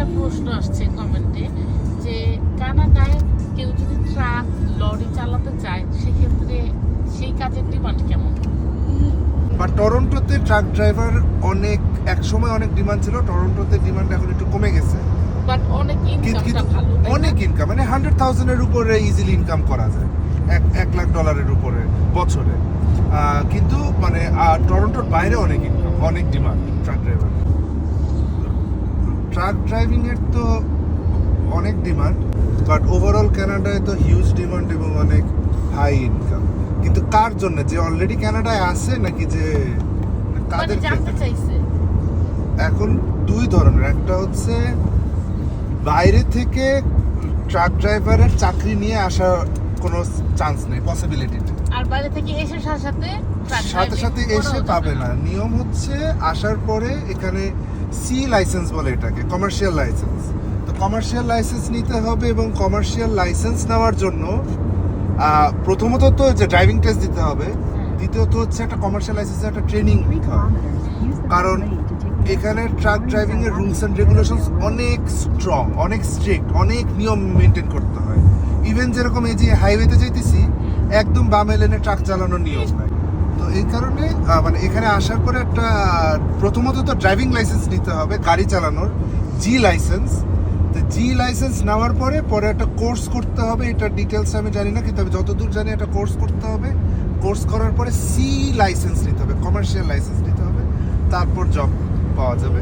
একটা প্রশ্ন আসছে কমেন্টে যে কানাডায় কেউ যদি ট্রাক লরি চালাতে চায় সেক্ষেত্রে সেই কাজের ডিমান্ড কেমন? বা টরন্টোতে ট্রাক ড্রাইভার অনেক এক সময় অনেক ডিমান্ড ছিল টরন্টোতে ডিমান্ড এখন একটু কমে গেছে। বাট অনেক ইনকামটা ভালো অনেক ইনকাম মানে হান্ড্রেড থাউজেন্ডের উপরে ইজিলি ইনকাম করা যায় এক এক লাখ ডলারের উপরে বছরে। কিন্তু মানে টরন্টোর বাইরে অনেক ইনকাম অনেক demand truck driver truck driving এর তো অনেক ডিমান্ড বাট ওভারঅল কানাডায় তো হিউজ ডিমান্ড এবং অনেক হাই ইনকাম কিন্তু কার জন্য? যে অলরেডি কানাডায় আছে নাকি যে মানে কাদের চাইছে। এখন দুই ধরনের। একটা হচ্ছে বাইরে থেকে ট্রাক ড্রাইভারের চাকরি নিয়ে আসার কোনো চান্স নেই পসিবিলিটি আর বাইরে থেকে এসে সাথে সাথে সাথে সাথে এসে পাবে না। নিয়ম হচ্ছে আসার পরে এখানে সি লাইসেন্স বলে এটাকে কমার্শিয়াল লাইসেন্স তো কমার্শিয়াল লাইসেন্স নিতে হবে এবং কমার্শিয়াল লাইসেন্স নেওয়ার জন্য প্রথমত তো যে ড্রাইভিং টেস্ট দিতে হবে, দ্বিতীয়ত হচ্ছে একটা কমার্শিয়াল লাইসেন্সের একটা ট্রেনিং নিতে হবে। কারণ এখানে ট্রাক ড্রাইভিং এর রুলস এন্ড রেগুলেশনস অনেক স্ট্রং অনেক স্ট্রিক্ট অনেক নিয়ম মেনটেন করতে হয়। ইভেন যেরকম এই যে হাইওয়েতে যাইতেছি, একদম বামে লেনে ট্রাক চালানোর নিয়ম নাই। এই কারণে মানে এখানে আসার পরে একটা, প্রথমত তো ড্রাইভিং লাইসেন্স নিতে হবে, গাড়ি চালানোর জি লাইসেন্স তো জি লাইসেন্স নেওয়ার পরে পরে একটা কোর্স করতে হবে, এটা ডিটেলস আমি জানি না, কিন্তু আমি যতদূর জানি একটা কোর্স করতে হবে। কোর্স করার পরে সি লাইসেন্স নিতে হবে কমার্শিয়াল লাইসেন্স নিতে হবে, তারপর জব পাওয়া যাবে।